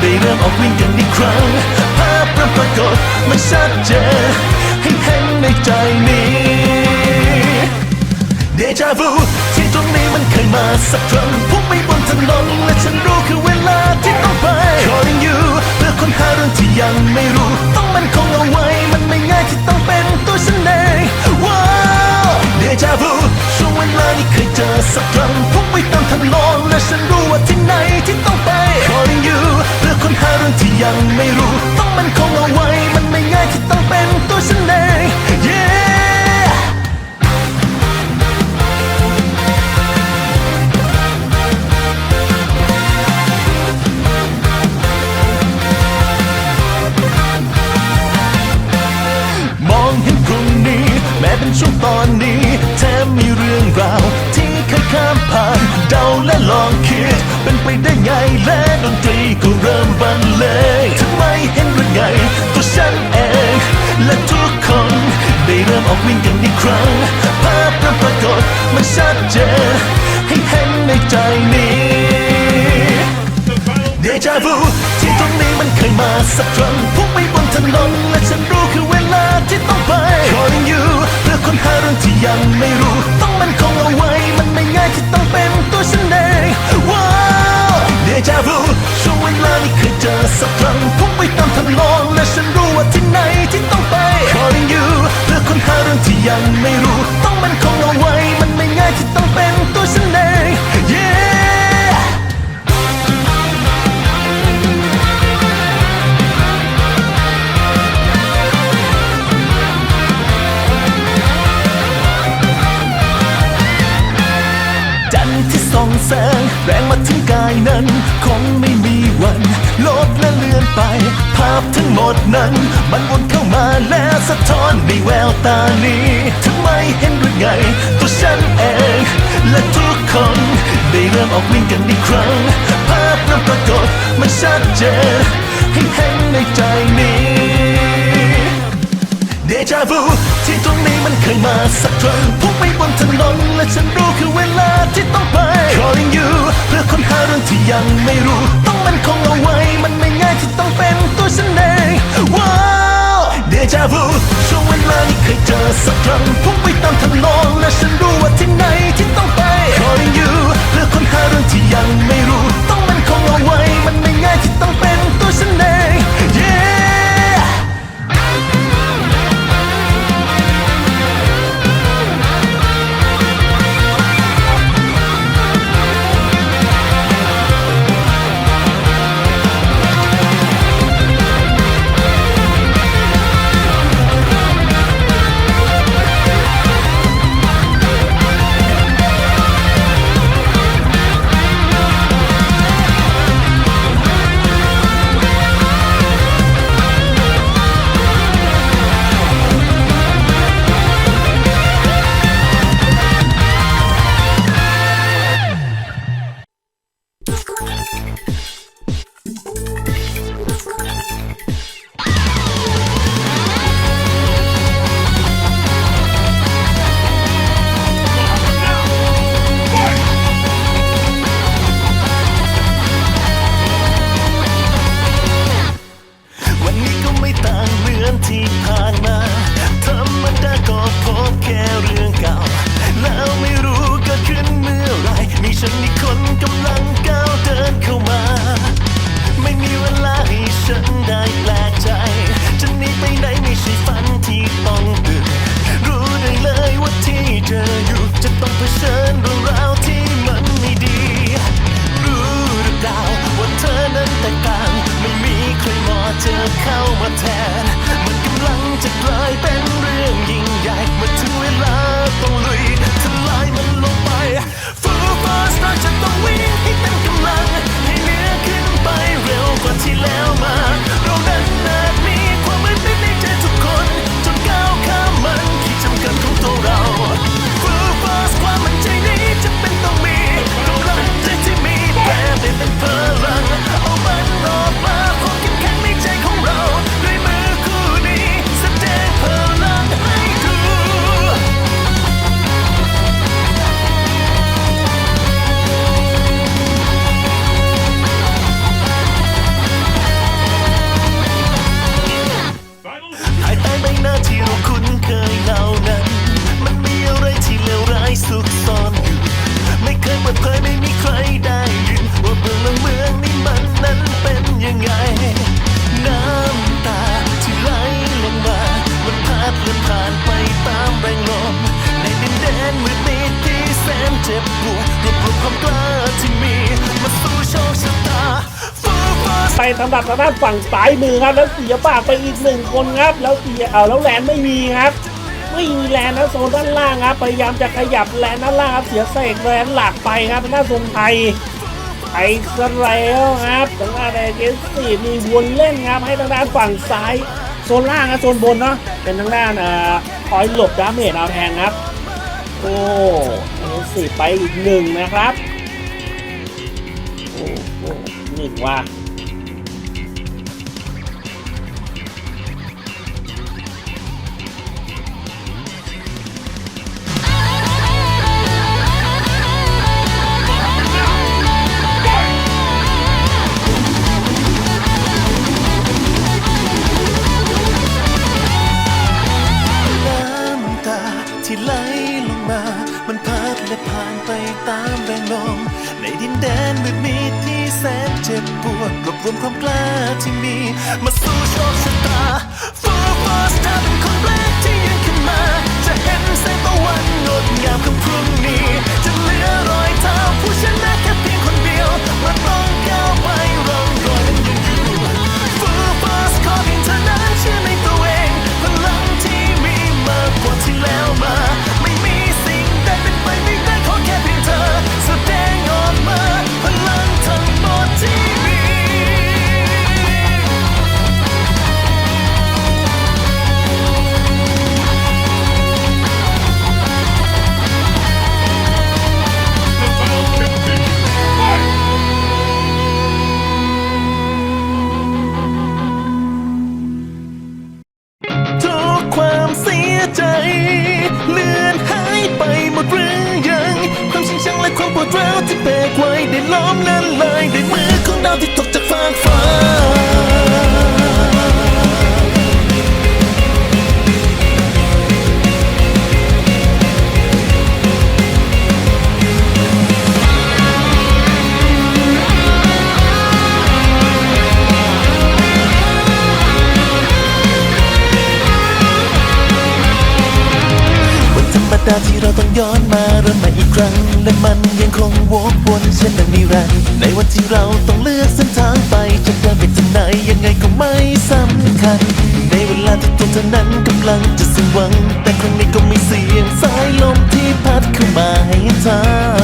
ได้เริ่มออกวิ่งกันอีกครั้งภาพปรากฏมันชัดเจนให้เห็นในใจนี้เดจาวูที่ตรงนี้มันเคยมาสักครั้งพุ่งไปบนถนนและฉันรู้คือเวลาที่ต้องไป Calling you เพื่อค้นหาเรื่องที่ยังไม่รู้ ต้องมันคงเอาไว้มัน ที่ต้องเป็นตัวฉันเองว้าวเดจาวูช่วงเวลานี้เคยเจอสักครั้งพุ่งไปตามถนนและฉันรู้ว่าที่ไหนที่ต้องไป Calling you เพื่อค้นหาเรื่องที่ยังไม่รู้ ต้องมันคงเอาไว้ มันไม่ง่ายที่ต้องเป็นตัวฉันเอง yeah จาวูที่ตรงนี้มันเคยมาสักครั้งพุ่งไปบนถนนและฉันรู้คือเวลาที่ต้องไป Calling you เพื่อค้นหาเรื่องที่ยังไม่รู้ ต้องมันคงเอาไว้มันไม่ง่ายที่ต้องเป็นตัวฉันเองว้าวเดจาวูช่วงเวลานี้เคยเจอสักครั้งพุ่งไปตามถนนและฉันรู้ว่าที่ไหนที่ต้องไป Calling you เพื่อค้นหาเรื่องที่ยังไม่รู้ ต้องมันคงเอาไว้มันไม่ง่ายที่ต้องเป็นตัวฉันเอง yeah นั้น คงไม่มีวันลบและเลือนไป ภาพทั้งหมดนั้น มันวนเข้ามาและสะท้อนในแววตานี้ทำไมเห็นหรือไง ตัวฉันเอง และทุกคนได้เริ่มออกวิ่งกันอีกครั้ง ภาพนั้นปรากฏมันชัดเจนให้เห็นในใจนี้ จาวูที่ตรงนี้มันเคยมาสักครั้งพุ่งไปบนถนนและฉันรู้คือเวลาที่ต้องไป Calling you เพื่อค้นหาเรื่องที่ยังไม่รู้ ต้องมันคงเอาไว้ ก ด้านฝั่งซ้ายมือครับ แล้วเสียปากไปอีกหนึ่งคนครับ แล้วเสียเอาแล้วแลนไม่มีครับ ไม่มีแลนนะโซนด้านล่างครับ พยายามจะขยับแลนด้านล่างครับ เสียเสกแลนหลักไปครับทางด้านทรงไทยไอซะแล้วครับทางด้านเอเจนซี่มีวนเล่นครับ ให้ทางด้านฝั่งซ้ายโซนล่างนะโซนบนเนาะ เป็นทางด้านอ่อคอยหลบดาเมจเอาแทนครับ โอ้เอเจนซี่ไปอีกหนึ่งนะครับ โอ้โหหนึ่งว่า มีมาสู้ ล้อมละลายด้วยมือของดาวที่ตกจากฟากฟ้า วันที่เราต้องเลือกเส้นทางไปจะเดินไปทางไหนยังไงก็ไม่สำคัญ ในเวลาที่ตัวเธอนั้นกำลังจะสิ้นหวัง แต่ครั้งนี้ก็ไม่เสี่ยงสายลมที่พัดเข้ามาให้ทา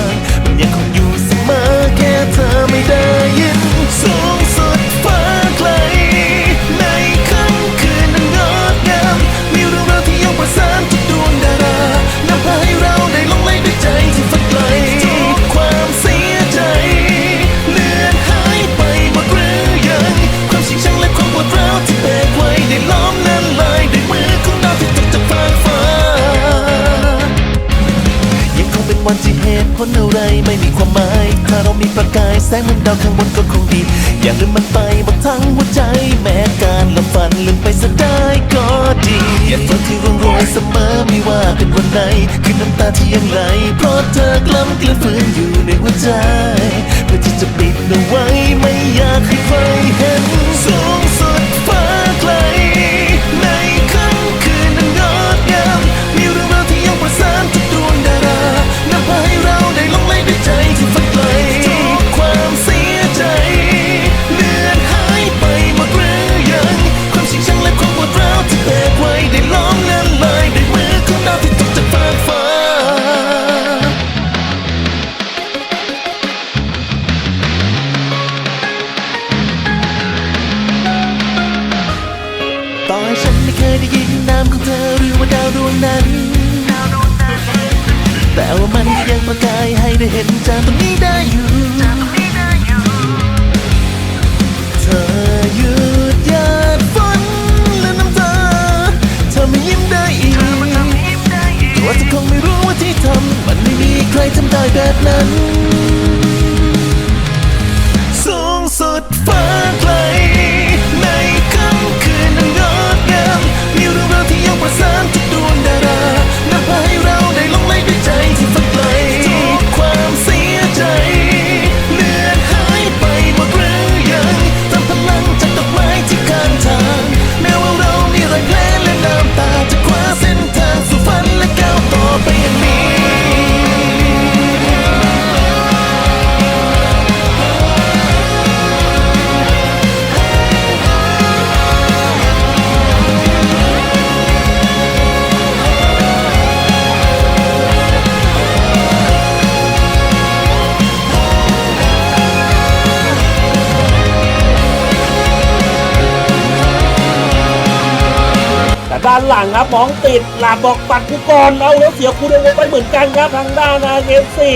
งมันยังคงอยู่เสมอแค่เธอไม่ได้ยินสูงสุดฟ้าไกลในค่ำคืนนั้นงดงามมีเรื่องราวที่ยังประสานทุกดวงดารานำพาให้เรา วันที่เหตุผลอะไรไม่มีความหมาย ถ้าเรามีประกายแสงเหมือนดาวข้างบนก็คงดี อย่าลืมมันไปหมดทั้งหัวใจ แม้การละฝันลืมไปซะได้ก็ดี อย่าฝันที่ร่วงโรยเสมอไม่ว่าเป็นวันไหน คือน้ำตาที่ยังไหล เพราะเธอกล้ำกลือฝืนอยู่ในหัวใจ เพื่อที่จะปิดเอาไว้ไม่อยากให้ใครเห็นสู มองติดหลาบบอกปัดกูก่อนเอาแล้วเสียคูเดโวไปเหมือนกันครับทางด้านอาเกนซี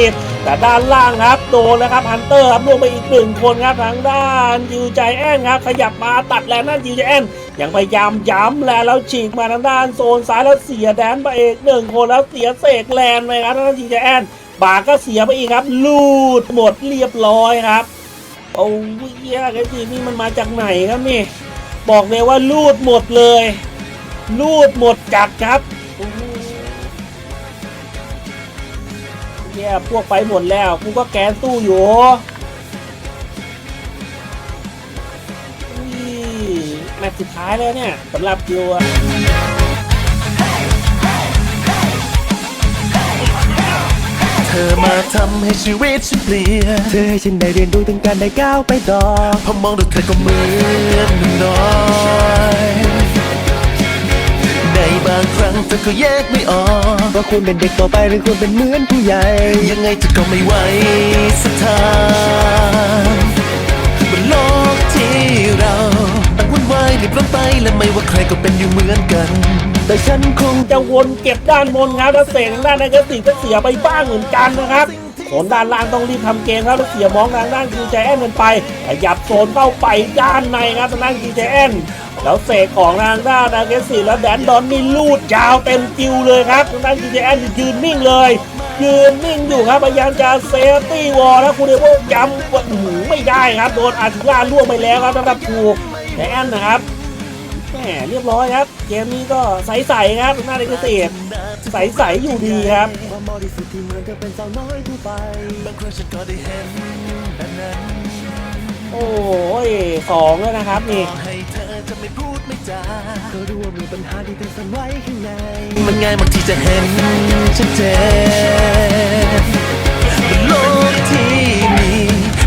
แต่ด้านล่างครับโดนแล้วครับฮันเตอร์ครับลงไปอีกหนึ่งคนครับทางด้านยูใจแอนครับขยับมาตัดแลนนั่นยูใจแอนยังพยายามย้ำแลแล้วฉีกมาทางด้านโซนซ้ายแล้วเสียแดนไปอีกหนึ่งคนแล้วเสียเสกแลนไปครับทางด้านยูใจแอนบาก็เสียไปอีกครับ ลูดหมดเรียบร้อยครับโอ้ยเหี้ยไอ้ทีนี่มันมาจากไหนครับนี่ บอกเลยว่าลูดหมดเลย ลูดหมดจัดครับโอ้โหเหี้ยพวกไปหมดแล้วกูก็แกนสู้อยู่อุ้ยแมตช์สุดท้ายแล้วเนี่ยสำหรับคิวอะเธอมาทำให้ชีวิตฉันเปลี่ยน เธอให้ฉันได้เรียนรู้ถึงการได้ก้าวไปต่อพอมองดูเธอก็เหมือนน้อย ก็แยกไม่ออกว่าคุณเป็นเด็กต่อไปหรือคุณเป็นเหมือนผู้ใหญ่ ยังไงเธอก็ไม่ไหวสักทางบนโลกที่เราต่างวุ่นวายรีบร้อนไปและไม่ว่าใครก็เป็นอยู่เหมือนกัน แต่ฉันคงจะวนเก็บด้านบนครับแล้วเสกทางด้านในกระสีก็เสียไปบ้างเหมือนกันนะครับ โซนด้านล่างต้องรีบทำเกมครับแล้วเสียมองทางด้านคิวแจแอนกันไปขยับโซนเข้าไปด้านในครับทางด้านคิวแจแอนแล้วเสกของทางด้านอาเกสีแล้วแดนดอนนี่ลูดยาวเต็มคิวเลยครับทางด้านคิวแจแอนยืนนิ่งเลยยืนนิ่งอยู่ครับพยายามจะเซฟตี้วอลแล้วคูเดโวย้ำว่าอื้อหือไม่ได้ครับโดนอาร์ติล่าล่วงไปแล้วครับสำหรับคูแจแอนนะครับ แหมเรียบร้อยครับ เกมนี้ก็ใสๆครับหน้าเด็กเกษตรใสๆอยู่ดีครับว่ามอดิสุดที่เหมือนเธอเป็นสาวน้อยทั่วไปบางครั้งฉันก็ได้เห็นแบบนั้นโอ้ยสองแล้วนะครับนี่ให้เธอจะไม่พูดไม่จาก็รู้ว่ามีปัญหาที่เป็นสันไว้ข้างในมันง่ายมากที่จะเห็นชัดเจนบนโลกที่มี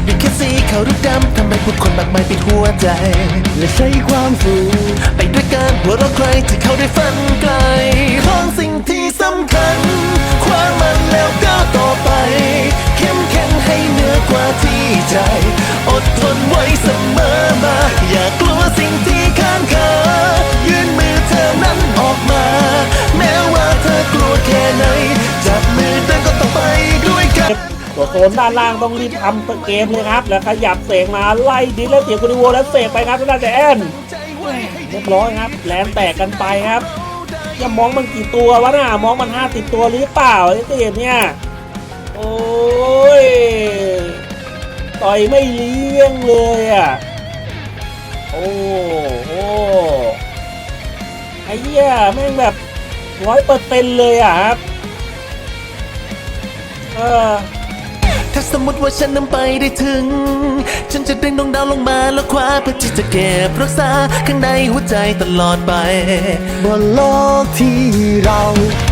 มีแค่สีขาวหรือดำทำให้ผู้คนมากมายปิดหัวใจ และใช้ความสูง ที่เขาได้ฝันไกลของสิ่งที่สำคัญ ความมันแล้วก้าวต่อไป เข้มแข็งให้เหนือกว่าที่ใจ อดทนไว้เสมอมา อย่ากลัวสิ่งที่ข้างคายื่นมือเธอนั้นออกมา แม้ว่าเธอกลัวแค่ไหน จับมือเดินก็ต้องไปด้วยกัน ตัวโซนด้านล่างต้องรีบทำเกมเลยครับ แล้วขยับเสกมาไล่ดิสแล้วเสียกุดิโวแล้วเสกไปครับทางด้านแต่แอน เรียบร้อยครับ แลนแตกกันไปครับจะมองมันกี่ตัววะน่ะมองมันห้าสิบตัวหรือเปล่าไอ้เกมเนี่ย โอ้ย ต่อยไม่เลี้ยงเลยอะ โอ้โหไอ้เหี้ยแม่งแบบร้อยเปอร์เซ็นต์เลยอะครับ เออ สมมติว่าฉันน้ำไปได้ถึง ฉันจะดึงดวงดาวลงมาแล้วคว้าเพื่อที่จะเก็บรักษาข้างในหัวใจตลอดไป บนโลกที่เรา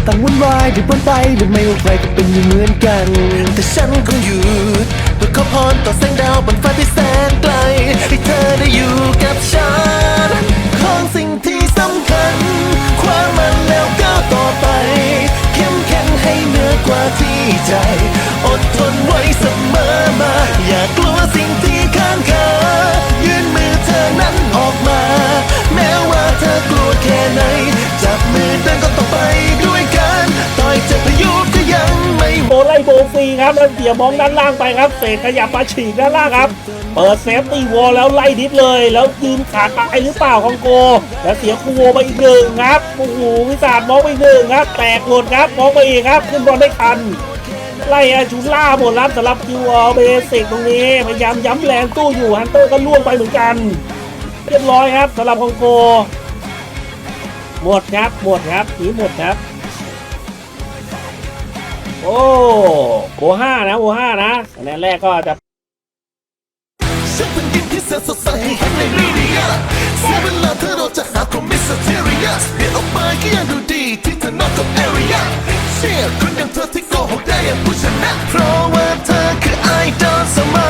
ต่างวุ่นวายด้วยปนไปหรือไม่ว่าใครก็เป็นอยู่เหมือนกัน แต่ฉันคงหยุดเพื่อขอพรต่อแสงดาวบนฟ้าที่แสนไกลให้เธอได้อยู่กับฉันของสิ่งที่สำคัญ ความมันแล้วก้าวต่อไป เข้มแข็งให้เหนือกว่าที่ใจ โบไล่โบฟรีครับแล้วเสียมองด้านล่างไปครับเสกขยับมาฉีกด้านล่างครับ เปิดเซฟตี้วอลแล้วไล่ดิฟเลย แล้วยืนขาดตายหรือเปล่าของโก แล้วเสียคูโวไปอีกหนึ่งครับโอ้โหวิสาดมองไปอีกหนึ่งครับ แตกหมดครับมองไปอีกครับขึ้นบอลได้ทันไล่อาชูล่าหมดรับสำหรับคิวอเบสิกตรงนี้พยายามย้ำแรงตู้อยู่ฮันเตอร์ก็ล่วงไปเหมือนกัน เรียบร้อยครับสำหรับของโก หมดครับหมดครับหนีหมดครับ อ้โอห้านะโอห้านะคะแนนแรกก็จะฉันเป็นดินที่แสนสดใสแห่งในมีเดียเสียเวลาเธอเราจะหาคอมมิสเทริยัสเปลี่ยนออกมาก็ยังดูดีที่เธอนอกกับแอริยาเชื่อคนอย่างเธอที่โกหกได้อย่างผู้ชนะเพราะว่าเธอคือไอดอลเสมอ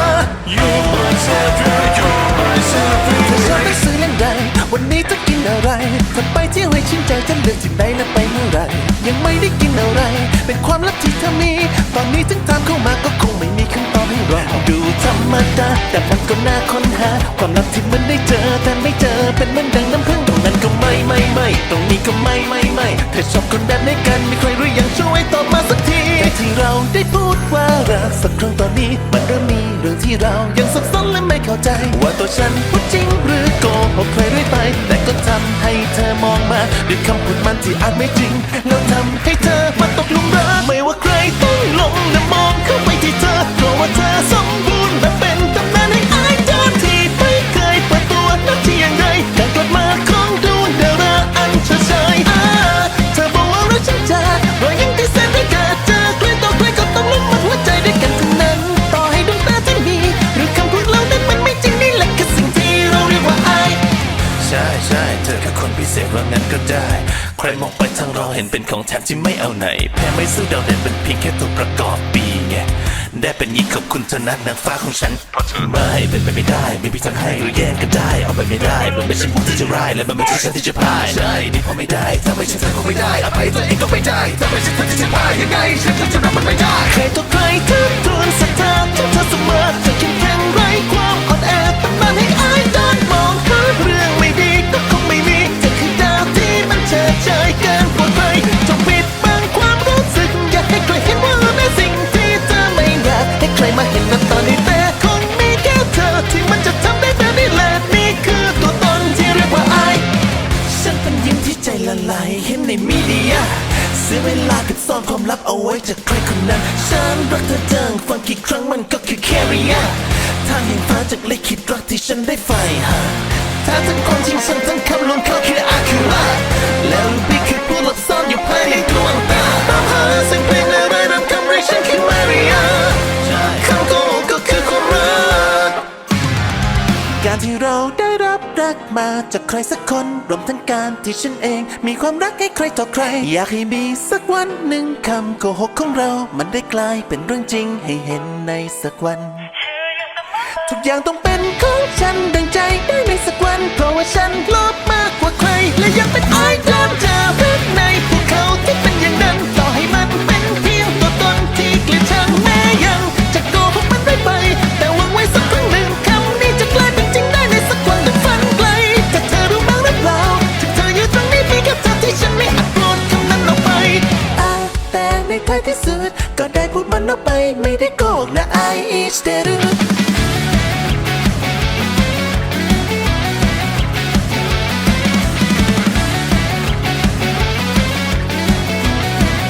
You myself you myself เธอชอบหนังสือเล่มใดวันนี้จะกินอะไรถ้าไปเที่ยวให้ชื่นใจจะเลือกที่ไหนและไปเมื่อไหรยังไม่ได้กินอะไร เป็นความลับที่เธอมี ตอนนี้ถึงถามเข้ามาก็คงไม่มีคำตอบให้เราดูธรรมดาแต่มันก็น่าค้นหา ความลับที่มันได้เจอแต่ไม่เจอเป็นเหมือนดังน้ำพึ่งตรงนั้นก็ไม่ไม่ไม่ตรงนี้ก็ไม่ชอบคนแบบไหนกันมีใครหรือยังช่วยตอบมาสักทีแต่ที่เราได้พูดว่ารักสักครั้งตอนนี้มันเริ่มมีเรื่องที่เรายังสับสนและไม่เข้าใจ ว่าตัวฉันพูดจริงหรือโกหกใครเรื่อยไป ต่ก็ทำให้เธอมองมาด้วยคำพูดมันที่อาจไม่จริงแล้วทำให้เธอมาตกหลุมรัก พิเศษว่างั้นก็ได้ ใครมองไปทางเราเห็นเป็นของแถมที่ไม่เอาไหน แพ้ไม่สู้ดาวเด่นเป็นเพียงแค่ตัวประกอบปีไงได้เป็นยิ่งขอบคุณเธอนักนางฟ้าของฉันเพราะเธอไม่เป็นไปไม่ได้ ไม่มีทางให้หรือแย่งกันได้ เอาไปไม่ได้ มันไม่ใช่ผู้ที่จะร้ายและมันไม่ใช่ฉันที่จะพ่ายใช่นี่พอไม่ได้ถ้าไม่ใช่เธอก็ไม่ได้อภัยตัวเองก็ไม่ได้ถ้าไม่ใช่เธอที่จะพ่ายยังไงฉันก็จะรับมันไม่ได้ใครต่อใครทุกทวนศรัทธาทุกเธอเสมอเธอเข้มแข็งไร้ความอ่อนแอตั้งนานให้อาย เฉยเกินปวดไปจงปิดบังความรู้สึก อย่าให้ใครเห็นว่าในสิ่งที่เธอไม่อยากให้ใครมาเห็นนะตอนนี้แต่คงมีแค่เธอ ที่มันจะทำได้แบบนี้แหละนี่คือตัวตนที่เรียกว่าไอายฉันเป็นยิ้มที่ใจละลายเห็นในมีเดียเสียเวลาเกับซ่อนความลับเอาไว้จากใครคนนั้น ฉันรักเธอจังฟังกี่ครั้งมันก็คือแค่เรียทางแห่งฟ้าจากลิขิตรักที่ฉันได้ใฝ่หา ถ้าทั้งคนจริงฉันทั้งคำลวงเขาคืออาคือลาแล้วลูกพี่คือผู้หลบซ่อนอยู่ภายในดวงตาตามหาเสียงเพลงอะไรรำคำเรียกฉันคือมาริยาคำโกหกก็คือความรักการที่เราได้รับรักมาจากใครสักคนรวมทั้งการที่ฉันเอง มีความรักให้ใครต่อใคร อยากให้มีสักวันหนึ่งคำโกหกของเรา มันได้กลายเป็นเรื่องจริงให้เห็นในสักวัน ทุกอย่างต้องเป็นข ฉันโลภ